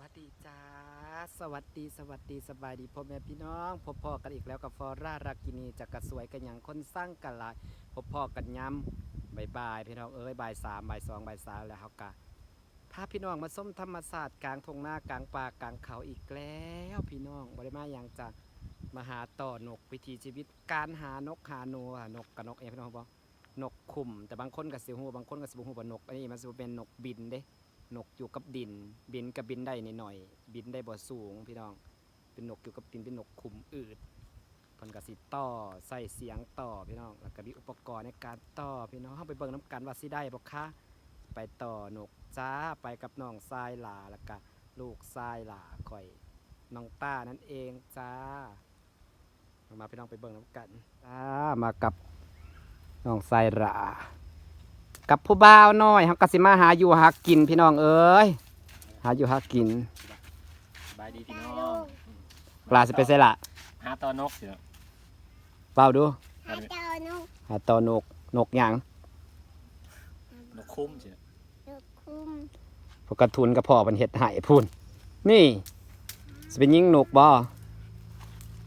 วัสดีจ้า สวัสดีสวัสดีสบายดีพ่อแม่พี่น้องพบพ่อกันอีกแล้วกับฟอร่ารากินีจากกระสวยกันอย่างคนสร้างกันหลายพบพ่อกันย้ำบายบายพี่น้องเอ้ยบ่ายสามบ่ายสองบ่ายสามแล้วเขากะพาพี่น้องมาส้มธรรมศาสตร์กลางทงหน้ากลางป่ากลางเขาอีกแล้วพี่น้องบริมาอย่างจะมาหาต่อนกวิถีชีวิต การหานกหาหนูอะนกกับนกเองพี่น้องบอกนกคุมแต่บางคนกับสิหูบางคนกับสิบหูว่านกอันนี้มันสิเป็นนกบินเด้ นกอยู่กับดิน บินกับบินได้นิดหน่อย บินได้บ่สูงพี่น้อง เป็นนกอยู่กับดินเป็นนกคุมอืดเพิ่นก็สิต่อใส่เสียงต่อพี่น้อง แล้วก็มีอุปกรณ์ในการต่อพี่น้องเฮาไปเบิ่งน้ำกันว่าสิได้บ่คะไปต่อนกจ้าไปกับน้องทรายหลาแล้วก็ลูกทรายหลาข่อยน้องต้านั่นเองจ้า มาพี่น้องไปเบิ่งน้ำกันจ้ามากับน้องทรายหลา กับผู้บ่าวน้อยเขาก็สิมาหาอยู่หากินพี่น้องเอ้ยหาอยู่หากินสบายดีพี่น้องปลาสิไปใส่ละหาตอนกเสือเปล่าดูหาเจ้านกหาตอนกนกหยังนกคุ้มเสือนกคุ้มพวกกระทุนกระพอมันเห็ดใหายพุ่นนี่สิเป็นยิงนกบ่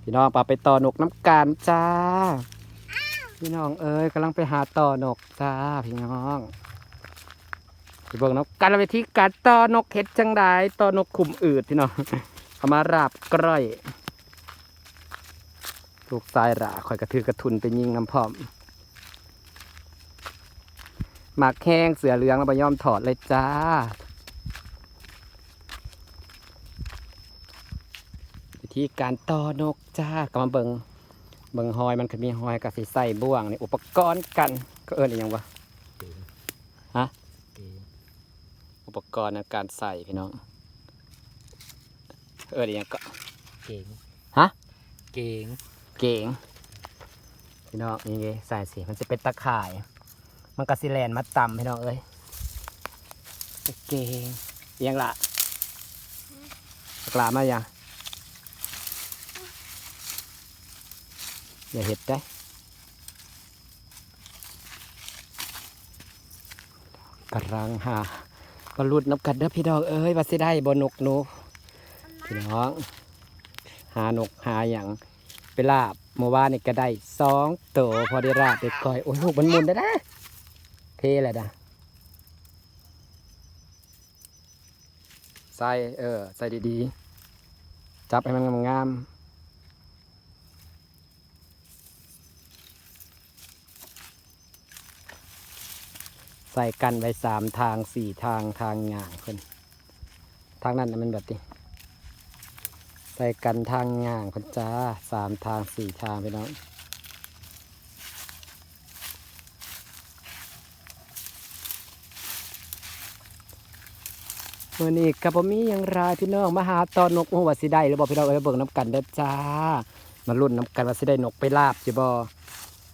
พี่น้องปลาไปต่อนกน้ำการจ้า พี่น้องเอ้ยกำลังไปหาต่อนกจ้าพี่น้องไปเบิ่งนกการวิธีการต่อนกเห็ดจังไดต่อนกขุมอืดพี่น้องเอามาราบกร้อยลูกทรายหราคอยกระทือกระทุนไปยิงน้ำพร้อมหมากแข้งเสือเหลืองแล้วไปย่อมถอดเลยจ้าวิธีการต่อนกจ้ากำมาเบิง เบิงหอยมันก็มีหอยกับสีใส่บ่วงนี่อุปกรณ์กันก็เอิญอีกอย่างวะฮะอุปกรณ์ในการใส่พี่น้องเอิญอีกอย่างก็เก่งฮะเก่งเก่งพี่น้องนี่ไงใส่สิมันจะเป็นตะข่าย มันกระสิแลนมาต่ำพี่น้องเอ้ยเก่งเอียังละกลามายัง อย่าเห็ดได้กำลังหาบรรลุดนับกันเด้อพี่น้องเอ้ยว่าสิได้บนกนูพี่น้อง หานกหาอย่างไปลาบเมื่อวานนี่ก็ได้สองตัวพอได้ราบไปก่อยโอ้ยลูกมันหมุนได้นะเท่เลยนะใส่เออใส่ดีๆ จับให้มันงามๆ ส่กันไว้สามทางสี่ทางทางงางคนทางนั้นน่ะมันแบบนี้ใส่กันทางงางพันจ้าสามทางสี่ทางไปน้องเมื่อนี้กับมีย่างไรพี่น้องมาหาตอนนกหัวสิได้หรือบอกพี่น้องเอ้ยเบิ่งน้ำกันเด้จ้า มาลุ้นน้ำกันว่าสิได้นกไปลาบจิบอ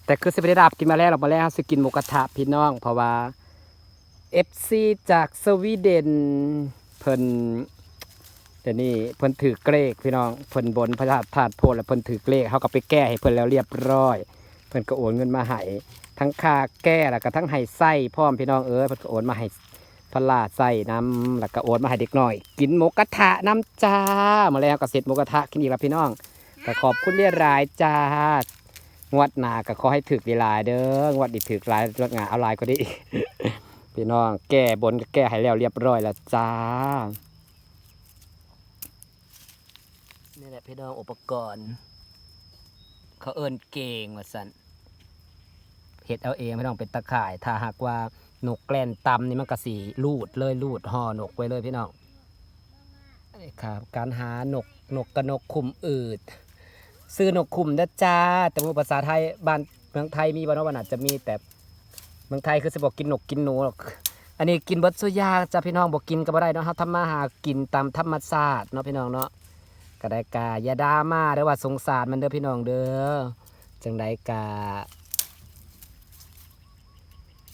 แต่คือสิไปได้ลาบกินมาแล้วเรามาแล้วสิกินหมูกระทะพี่น้อง เพราะว่า เอฟซีจากสวีเดนเพิ่นเดี๋ยวนี้เพิ่นถือเกรกพี่น้องเพิ่นบนพระธาตุธาตุโพธิ์แล้วเพิ่นถือเกรกเขาก็ไปแก้ให้เพิ่นแล้วเรียบร้อย เพิ่นก็โอนเงินมาให้ทั้งค่าแก้แล้วก็ทั้งให้ไส้พร้อมพี่น้องเอ้ยเพิ่นก็โอนมาให้พลาไส้น้ำแล้วก็โอนมาให้เด็กน้อย กินหมูกระทะน้ำจ้ามาแล้วก็เสร็จหมูกระทะกินอีกแล้วพี่น้องก็ขอบคุณเรียรายจ้างวดหนาก็ขอให้ถึกดีหลายเด้องวดดีถึกหลายงวดหนาเอาลายก็ดี พี่น้องแก้บนก็แก้ให้แล้วเรียบร้อยแล้วจ้า นี่แหละพี่น้องอุปกรณ์ เขาเอินเก่งว่าสันเห็ดเอาเองไม่ต้องเป็นตะข่าย ถ้าหากว่าหนกแกลนตำนี่มันก็สีลูดเลยลูดห่อหนกไว้เลยพี่น้องนี่ครับ การหาหนกหนกกระนกคุมอืดซื้อหนกคุมนะจ้าแต่ว่าภาษาไทยบ้านเมืองไทยมีบ้านว่าอาจจะมีแต่ มืองไทยคือสิบอกกินหนกกินหนูหรอกอันนี้กินเบิดสุยาจ้าพี่น้องบอกกินก็บ่ได้เนาะเฮาทำมาหากินตามธรรมชาติเนาะพี่น้องเนาะก็ได้กาอย่าดราม่าเด้อว่าสงสารมันเด้อพี่น้องเด้อจังได้กา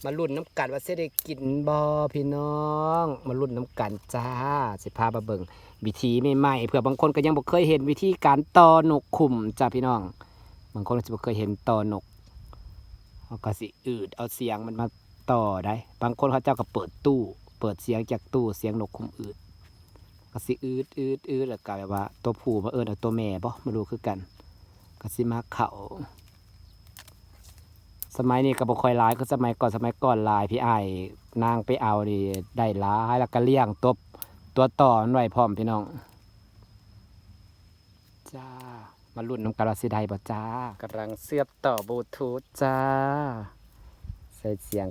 มาลุ้นน้ำกันว่าสิได้กินบ่พี่น้อง มาลุ้นน้ำกันจ้า สิพามาเบิงวิธีใหม่ๆเผื่อบางคนก็ยังบ่เคยเห็นวิธีการต่อนกขุมจ้าพี่น้อง บางคนก็สิบ่เคยเห็นต่อหนก เขาก็สิอืดเอาเสียงมันมาต่อได้ บางคนเขาเจ้าก็เปิดตู้ เปิดเสียงจากตู้เสียงนกขุมอืดก็สิอืดอืดอืดแล้วก็แบบว่า ตัวผู้มาเอิญเอาตัวแม่บ่มารู้คือกันก็สิมาเข่าสมัยนี้ก็บ่ค่อยลายคือสมัยก่อนสมัยก่อนลายพี่ไอ้นางไปเอานี่ได้ลายแล้วก็เลี้ยงตัวตัวต่อมันไว้พร้อมพี่น้องจ้า มาลุ้นน้ำกระสิได้บ่จ้ากำลังเสียบต่อบลูทูธจ้า ใส่เสียง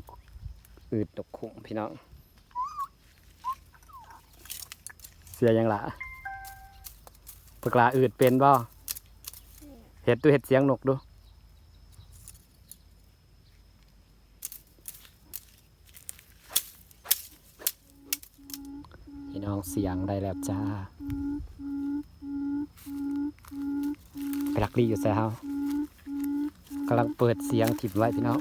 อืดตกขุ่มพี่น้อง เสียยังละปกลาอืดเป็นบ่เห็ดดูเห็ดเสียงนกดูพี่น้องเสียงได้แล้วจ้า ลักลีอยู่แซ่เฮากำลังเปิดเสียงถิบไว้พี่น้อง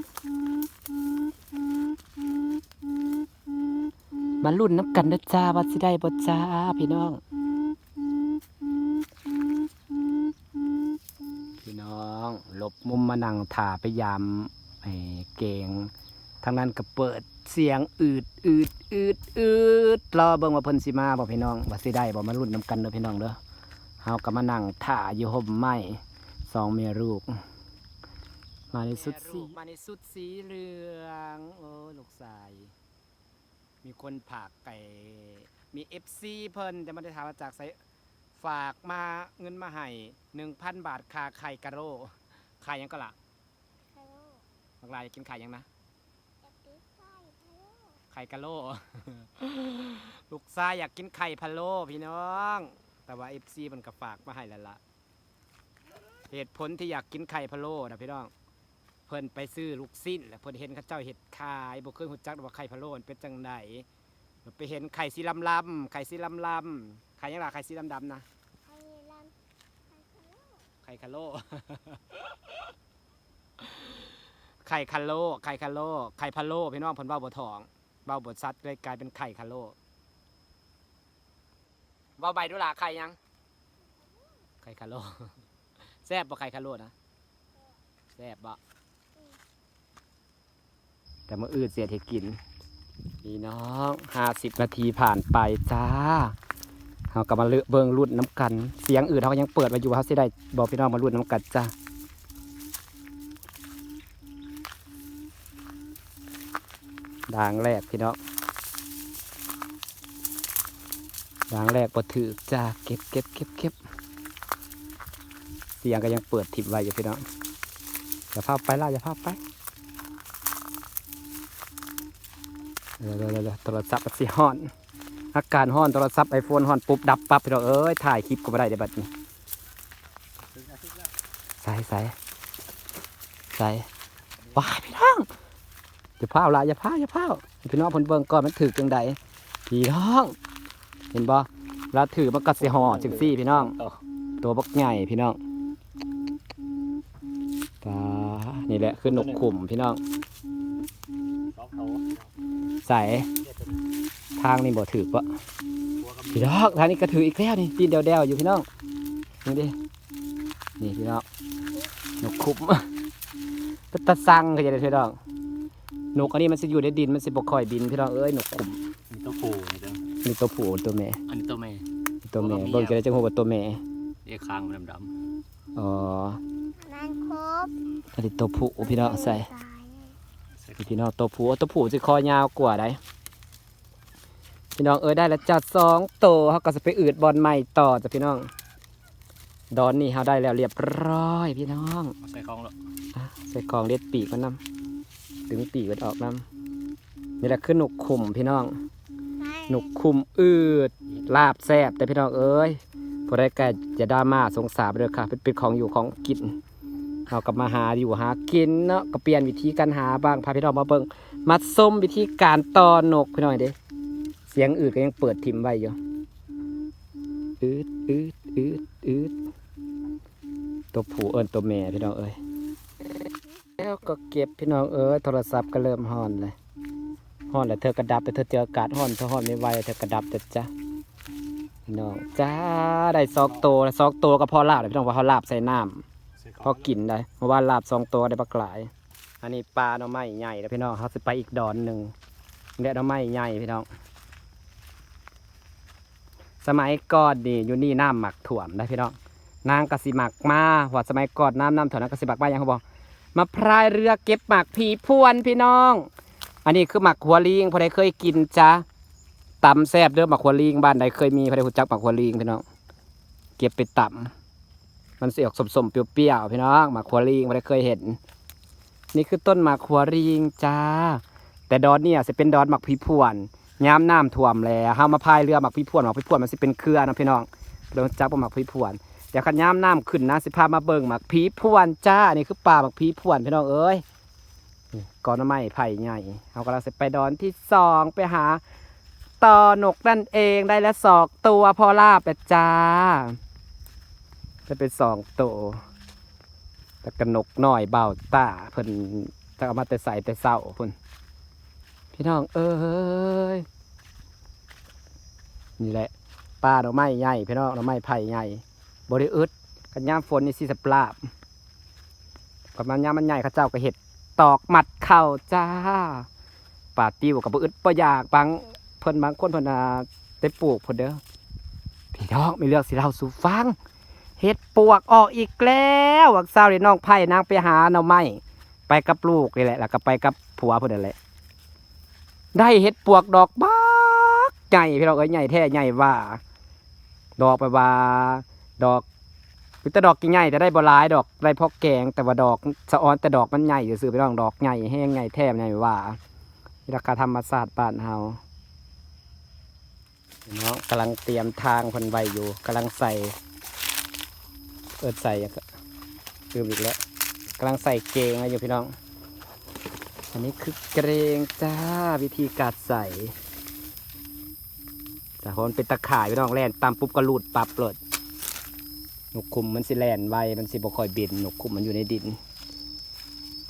มาลุ่นน้ำกันนะจ้าว่าสิได้บ่จ้าพี่น้อง พี่น้องหลบมุมมานั่งถ่าไปยามไอ้เกงทางนั้นก็เปิดเสียงอืดอืดอืดอืดรอเบิ่งว่าเพิ่นสิมาบ่พี่น้องว่าสิได้บ่มาลุ่นน้ำกันเด้อพี่น้องเด้อเฮาก็มานั่งถ่าอยู่ห่มไม้ สองเมียลูก มาในสุดสีมาในสุดสีเหลืองโอ้ลูกชาย มีคนผากไก่ มีเอฟซีเพิ่นจะมาได้ถามว่าจากไสฝากมาเงินมาให้หนึ่งพันบาทค่าไข่กะโรไข่หยังก็ละบางรายจะกินไข่หยังนะไข่กะโล ลูกชายอยากกินไข่พะโล้พี่น้อง แต่ว่าเอฟซีมันก็ฝากมาให้แล้วล่ะ เหตุผลที่อยากกินไข่พะโล้นะพี่น้อง เพิ่นไปซื้อลูกสิ้นแล้วเพิ่นเห็นเขาเจ้าเห็ดขายบ่เคยรู้จักว่าไข่พะโล้เป็นจังไดไปเห็นไข่สีลำลำไข่สีลำลำไข่ยังล่ะไข่สีดำดำนะไข่คาโลไข่คาโลไข่คาโลไข่พะโลพี่น้องเพิ่นเว้าบ่ทองเว้าบ่ซัดเลยกลายเป็นไข่คาโลเว้าใบดูล่ะไข่ยังไข่คาโล แซ่บบ่ไข่คาโลนะแซ่บบ่แต่เมื่ออื่นเสียเทกินพี่น้องห้าสิบนาทีผ่านไปจ้าเราก็มาเลือกเบิงรุ่นน้ำกัน เสียงอื่นเขาก็ยังเปิดมาอยู่เขาสิได้บอกพี่น้องมารุ่นน้ำกันจ้าด่างแรกพี่น้องด่างแรกปถือจ้าเก็บเก็บเก็บเก็บ เสียงก็ยังเปิดทิปไว้อยู่พี่น้องอย่าพาไปล่ะอย่าพาไปเดี๋ยวเดี๋ยวโทรศัพท์มันสิฮ้อน อาการฮ้อนโทรศัพท์ไอโฟนฮ้อนปุ๊บดับปั๊บพี่น้องเอ้ยถ่ายคลิปก็ไม่ได้เดี๋ยวบัดนี้ใส่ใส่ใส่ว้ายพี่น้องอย่าพาวละอย่าพาวอย่าพาวพี่น้องพนเบิ่งก่อนมันถือจังใดพี่น้อง เห็นบ่แล้วถือมันก็สิห่อจังซี่พี่น้อง ตัวบักใหญ่พี่น้อง ตานี่แหละคือนกขุมพี่น้องเขาเขาใส่ทางนี่บ่ถือปะพี่น้องทางนี้ก็ถืออีกแล้วนี่ตีนเดวๆอยู่พี่น้องนี่ดินี่พี่น้องนกคุบเป็นตะสังก็จะได้พี่น้องนกอันนี้มันจะอยู่ในดินมันสิบกคอยบินพี่น้องเอ้ยนกคุมมีตัวผู้นี่เด้อนี่ตัวผู้ตัวแม่อันนี้ตัวแม่ตัวแม่ตัวเมียเบิ่งจะได้จังหัวว่าตัวแม่เรียกคางมันดำอ๋อนั่นคร บอันนี้ตัวผู้พี่น้องใส่ตายๆใส่นี่พี่น้องตัวผู้ตัวผู้สิคอยาวกว่าได้พี่น้องเอ้ยได้แล้วจัดสองตัวเขาก็จะไปอืดบอลใหม่ต่อจ้ะพี่น้อง ดอนนี่เขาได้แล้วเรียบร้อยพี่น้องเอาใส่คลองแล้วอะใส่กล่องเด็ดปีกมันนำดึงปีกมันออกนำนี่แหละคือหนุกขุมพี่น้อง หนุกขุมอืดลาบแซบแต่พี่น้องเอ้ยพอได้แก่จะดราม่าสงสารไปเลยค่ะ เป็นเป็นของอยู่ของกิน เรากับมาหาอยู่หากินเนาะก็เปลี่ยนวิธีการหาบ้างพาพี่น้องมาเบิ่งมาส้มวิธีการตอนนกพี่น้องเด้เสียงอืดก็ยังเปิดทิมไว้อยู่อืดอืดอืดอืดตัวผู้เอิญตัวแม่พี่น้องเอ้ยแล้วก็เก็บพี่น้องเอ้ยโทรศัพท์ก็เริ่มฮ้อนเลยฮ้อนแล้วเธอกระดับแต่เธอเจออากาศฮ้อนเธอฮ้อนไม่ไหวเธอกระดับแต่จ้ะพี่น้องจ้าได้ซอกโตแล้วซอกโตก็พอลาบเลยพี่น้องว่าเขาลาบใส่น้ำ พอกินได้เพราะว่าลาบสองตัวได้ปลากหลาย อันนี้ปลาหน่อไม้ใหญ่แล้วพี่น้องเขาจะไปอีกดอนหนึ่งเดี๋ยวหน่อไม้ใหญ่พี่น้อง สมัยก่อนนี่อยู่นี่น้ำหมักถ่วมได้พี่น้องนางกสิหมักมาว่าสมัยก่อนน้ำน้ำถ่วมนางกสิหมักมาอย่างเขาบอกมาพายเรือเก็บหมักผีพวนพี่น้อง อันนี้คือหมักหัวลิงพอได้เคยกินจ้าตำแซ่บเด้อหมักหัวลิงบ้านใดเคยมีพอได้รู้จักหมักหัวลิงพี่น้อง เก็บไปตำ มันเสียออกสมๆเปรี้ยวๆพี่น้องหมักหัวลิงพอได้เคยเห็น นี่คือต้นหมากหัวลิงจ้า แต่ดอนเนี่ยจะเป็นดอนหมักผีพวนย้ำน้ำท่วมแล้วเฮามาพายเรือหมักผีพวนหมักผีพวนมันสิเป็นเครือนะพี่น้องเราจักว่าหมักผีพวนเดี๋ยวขันย้ำน้ำขึ้นนะสิพามาเบิ่งหมักผีพวนจ้านี่คือป่าหมักผีพวนพี่น้องเอ้ยนี่อนไม้ไผ่ใหญ่เรากำลังจะไปดอนที่สองไปหาต่อหนกนั่นเองได้แล้วสองตัวพอลาบแต่จ้า จะเป็นสองโตแต่กระนกน้อยเบาตาเพิ่นจะเอามาแต่ใส่แต่เศร้าพิ่นพี่น้องเอ้ยนี่แหละป้าดอกไม้ใหญ่พี่น้องดอกไม้ไผ่ใหญ่บริอึดกันยามฝนนี่สิสปลาบประมาณยามมันใหญ่ข้าเจ้าก็เห็ดตอกหมัดเข่าจ้าป่าติวกับบริอึดปอยากบางเพิ่นบางคนเพิ่นน่ะได้ปลูกเพิ่นเด้อพี่น้องไมีเลือกสิเล่าสู่ฟัง เห็ดปวกออกอีกแล้ววักเศร้าเดี๋ยน้องไผ่นางไปหาหน่อไม้ไปกับลูกนี่แหละ แล้วก็ไปกับผัวพิ่นนั่นแหละ ได้เห็ดปวกดอกบักใหญ่พี่น้องเอ้ยใหญ่แท้ใหญ่ว่า ดอกไปว่า ดอกวิตดอกกิ่งใหญ่แต่ได้บลายดอกได้พอแกง แต่ว่าดอกสะออนแต่ดอกมันใหญ่ซื่อไปน้องดอกใหญ่แห้งใหญ่แทบใหญ่ว่าราคาธรรมศาสตร์บ้านเฮาเนาะกำลังเตรียมทางคนไวอยู่กำลังใส่ เอิดใส่อะลืมอีกแล้วกำลังใส่เกงอะอยู่พี่น้อง อันนี้คือเกรงจ้าวิธีการใส่แต่คนเป็นตะข่ายพี่น้องแล่นตามปุ๊บก็หลุดปับเลยนกคุมมันสิแล่นไวมันสิบ่ค่อยบินนกคุมมันอยู่ในดิน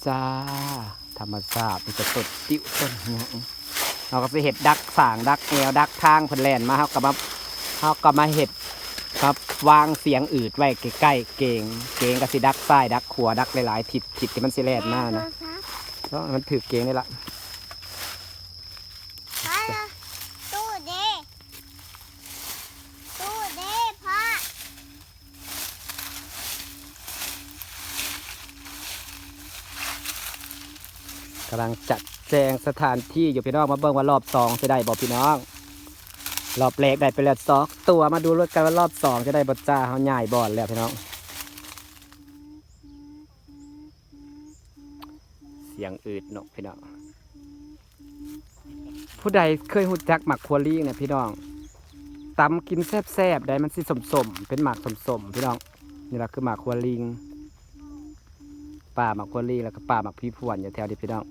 จ้า ธรรมชาติมันจะตดติ้วต้นหยังเราก็ไปเห็ดดักสางดักแนวดักทางเพิ่นแล่นมาเฮาก็มาเฮาก็มาเห็ด วางเสียงอืดไว้ใกล้ๆเกงเกงก็สิดักซ้ายดักขวาดักหลายๆทิศทิศที่มันสิแล่นมานะเพราะมันถือเกงนี่ละพ่อตู้เด้ตู้เด้พ่อกำลังจัดแจงสถานที่อยู่พี่น้องมาเบิ่งว่ารอบสองจะได้บอกพี่น้อง รอบแรกได้ไปแล้วสองตัวมาดูรถกันว่ารอบสองจะได้บอจ้าเขาใหญ่บอลแล้วพี่น้อง เสียงอืดนกพี่น้อง ผู้ใดเคยหูจักหมักคัวลี่เนี่ยพี่น้องตำกินแซบๆได้มันสิสมๆเป็นหมักสมๆพี่น้องนี่แหละคือหมักควลิงป่าหมักควลิงแล้วก็ป่าหมักพี่พวนอยู่แถวนี้พี่น้อง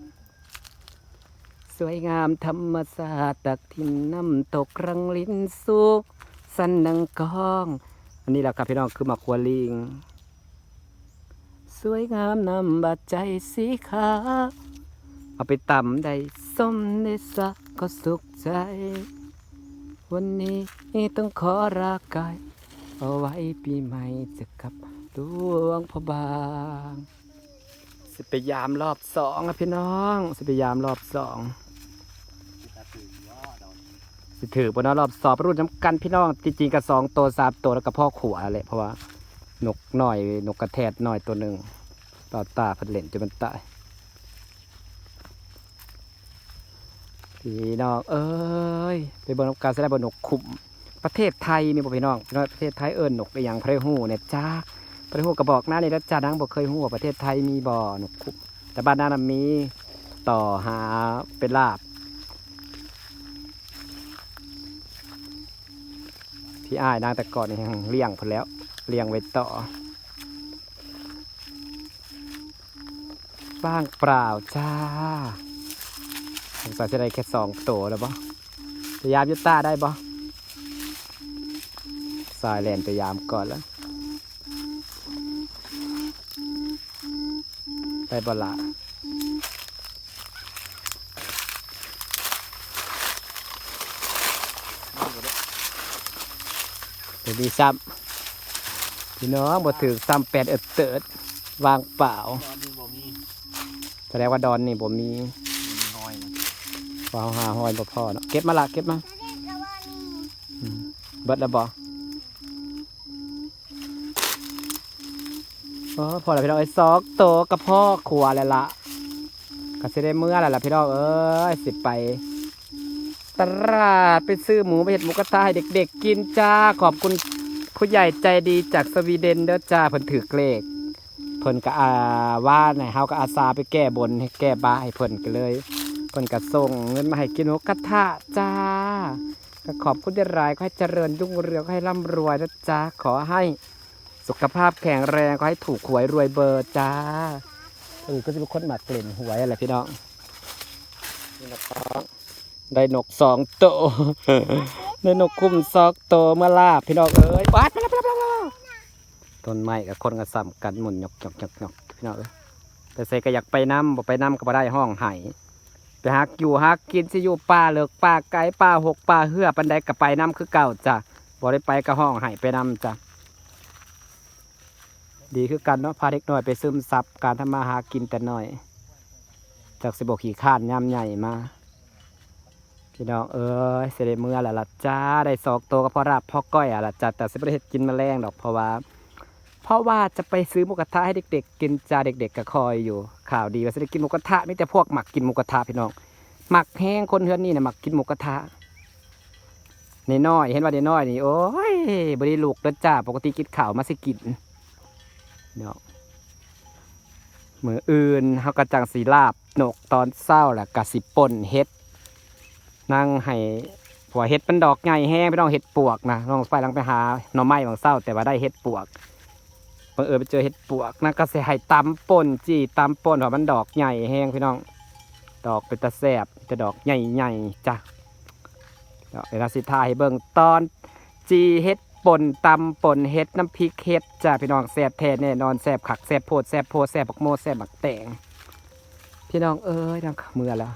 สวยงามธรรมศาสตร์ตักทินน้ำตกรังลิ้นสุกสันนังกอง อันนี้แหละครับพี่น้องคือมักคัวลิง สวยงามนำบาดใจสีขาวเอาไปตำได้ส้มได้สักก็สุขใจ วันนี้ต้องขอรากายเอาไว้ปีใหม่จะกลับดวงพอบางสิไปยามรอบสองอะพี่น้อง สิไปยามรอบสอง สิถือปนรอบสอบรุ่นน้ำกันพี่น้องจริงๆกับสองตัวสามตัวแล้วก็พ่อขวแหละเพราะว่านกหน่อยนกกระแทดหน่อยตัวหนึ่งต่อตาพันเล่นจนมันตายพี่น้องเอ้ยไปเบิ่งนกการแสดงบนนกขุมประเทศไทยมีบ่พี่น้องพี่น้องประเทศไทยเอิญนกไปยังพระหูเนี่ยจ้าพระหูกระบอกหน้าเนี่แล้วจ้านังบ่เคยหูว่าประเทศไทยมีบ่อนกขุมแต่บ้านนั้นนะมีต่อหาเป็นลาบ พี่อ้ายนางต่ก่อนนี่ยังเลี้ยงพนแล้วเลี้ยงไว้ต่อ บ้างเปล่าจ้าสงสัยจะได้แค่สองตัวแล้วบ่พยายามยุตตาได้บ่สายแลนพยายามก่อนแล้วได้บ่ละ ดี๋ยวดีซ้ำพี่น้องบ่ถือซ้ำแปดเอิดเติดวางเปล่าตอนนี้บ่มีแสดงว่าดอนนี่ผมมีมีน้อยนะวาวหาหอยบ่พอเนาะเก็บมาละเก็บมาจะเรียกว่านี่อืมเบิดแล้วบ่เออพอแล้วพี่น้องไอ้ยซอกโตกับพ่อครัวแล้วล่ะก็สิได้เมื่อแล้วล่ะพี่น้องเอ้ยสิไป ตลาดไปซื้อหมูไปเห็ดหมูกระทะให้เด็ก ๆ กินจ้าขอบคุณผู้ใหญ่ใจดีจากสวีเดนเด้อจ้าเพิ่นถือเกลกเพิ่นก็อาว่าไหนเฮาก็อาสาไปแก้บนให้แก้บ้าให้เพิ่นก็เลยเพิ่นก็ส่งเงินมาให้กินหมูกระทะจ้าก็ขอบคุณที่รายขอให้เจริญรุ่งเรืองให้ร่ำรวยนะจ๊ะขอให้สุขภาพแข็งแรงขอให้ถูกหวยรวยเบอร์จ้าเออก็จะเป็นคนหมักกลิ่นหวยอะไรพี่น้องนี่นะครับ ได้นกสองโตวได้นกคุ้มซอกโตวเมื่อลาบพี่น้องเอ้ยปัดไปแล้วไปแล้วไปแล้วต้นไม้กับคนก็ซ้ำกันหมุนหยอกหยอกหยอกหยอกพี่น้องเอ้ยแต่ใส่ก็อยากไปน้ำบ่ไปน้ำก็บ่ได้ห้องไห้ไปหักอยู่หักกินสิอยู่ป่าเลิกป่าไก่ป่าหกป่าเหือปันใดกับไปน้ำคือเก่าจ้ะบ่ได้ไปกับห้องให้ไปน้ำจ้ะดีคือกันเนาะพาเด็กน้อยไปซึมซับการทำมาหากินแต่น้อย จากสิบกขี่ข้านย่ำใหญ่มา พี่น้องเอ้ยเสด็เมื่อแล้วล่ะจ้าได้สอกโตก็พอรับพ่อก้อยอะละจ้ะแต่สิบได้เฮ็ดกินมาแมลงดอกเพราะว่า เพราะว่าจะไปซื้อหมูกระทะให้เด็ก ๆ กินจ้าเด็ก ๆก็คอยอยู่ ข่าวดีว่าจะได้กินหมูกระทะมีแต่พวกหมักกินหมูกระทะพี่น้องหมักแห้งคนเฮือนนี่นะหมักกินหมูกระทะนน้อยเห็นว่าน้อยนี่โอ้ยบริลูกเด้อจ้าปกติกินข้าวมาสิกินเนาะมืออื่นเฮากระจังสีลาบนกตอนเศร้าแหละกะสิป่นเฮ็ด นั่งให้ผัวเฮ็ดเป็นดอกใหญ่แห้งไม่ต้องเฮ็ดปวกนะลองไปลังไปหาหน่อไม้บางเศร้า แต่ว่าได้เฮ็ดปวกบังเอิญไปเจอเห็ดปวกนะก็เสียหายตำป่นจีตำป่นเพราะมันดอกใหญ่แห้งพี่น้อง ดอกเป็นตะแสบจะดอกใหญ่ๆจ้ะเดี๋ยวเวลาสิทายเบิ่งตอนจีเห็ดป่นตำป่นเห็ดน้ำพริกเห็ดจ้ะพี่น้องแสบแท้แน่นอนแสบขักแสบโพดแสบโพดแสบบักโมแสบบักแตงพี่น้องเอ้ยดังเมื่อแล้ว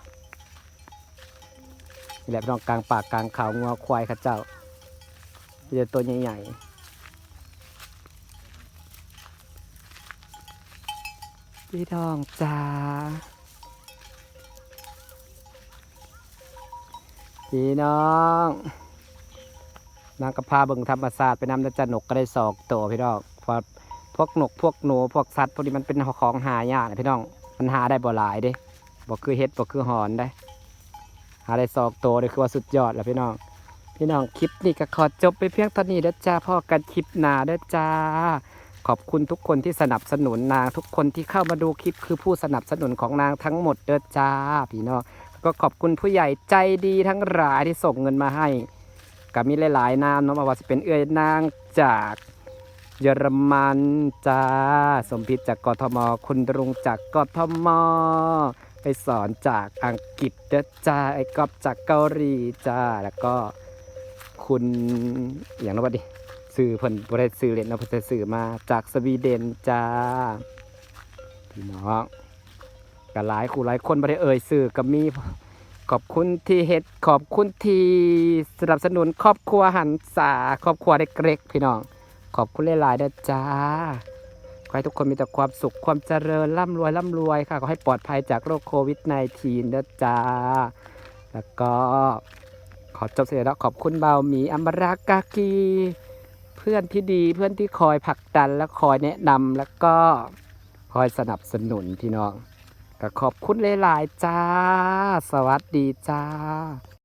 แหละพี่น้องกลางปากกลางเขางัวควายข้าเจ้าเจอตัวใหญ่ๆพี่น้องจ้าพี่น้องนางกระพาเบิ่งธรรมศาสตร์ไปนำแล้วจะหนกก็ได้สอกตัวพี่น้องเพราะพวกหนกพวกหนูพวกสัตว์พวกนี้มันเป็นของหายากนะพี่น้องมันหาได้บ่หลายเด้บ่คือเฮ็ดบ่คือหอนได้ หาได้สอกตัวเลยคือว่าสุดยอดแล้วพี่น้อง พี่น้องคลิปนี้ก็ขอจบไปเพียงเท่านี้เด้อจ้าพ่อกันคลิปหนาเด้อจ้า ขอบคุณทุกคนที่สนับสนุนนางทุกคนที่เข้ามาดูคลิปคือผู้สนับสนุนของนางทั้งหมดเด้อจ้า พี่น้องก็ขอบคุณผู้ใหญ่ใจดีทั้งหลายที่ส่งเงินมาให้ก็มีหลายๆนามเนาะมาว่าจะเป็นเอื้อยนางจากเยอรมันจ้า สมพิษจากกทม คุณรุงจากกทม ไปสอนจากอังกฤษเด้อจ้าไอ้กอบจากเกาหลีจ้าแล้วก็คุณอย่างนั้นว่าดิสื่อเพิ่นบ่ได้สื่อเล่นเนาะเพิ่นจะสื่อมาจากสวีเดนจ้าพี่น้องก็หลายคู่หลายคนบ่ได้เอ่ยสื่อก็มีขอบคุณที่เฮ็ดขอบคุณที่สนับสนุนครอบครัวหันษาครอบครัวเล็กๆพี่น้อง ขอบคุณหลายๆเด้อจ้า ขอให้ทุกคนมีแต่ความสุขความเจริญร่ำรวยร่ำรวยค่ะ ขอให้ปลอดภัยจากโรคโควิด -19 เด้อจ้าแล้วก็ขอจบเสียแล้วขอบคุณเบาหมีอัมบรากากี เพื่อนที่ดีเพื่อนที่คอยผลักดันและคอยแนะนำแล้วก็คอยสนับสนุนพี่น้องก็ขอบคุณหลายๆจ้า สวัสดีจ้า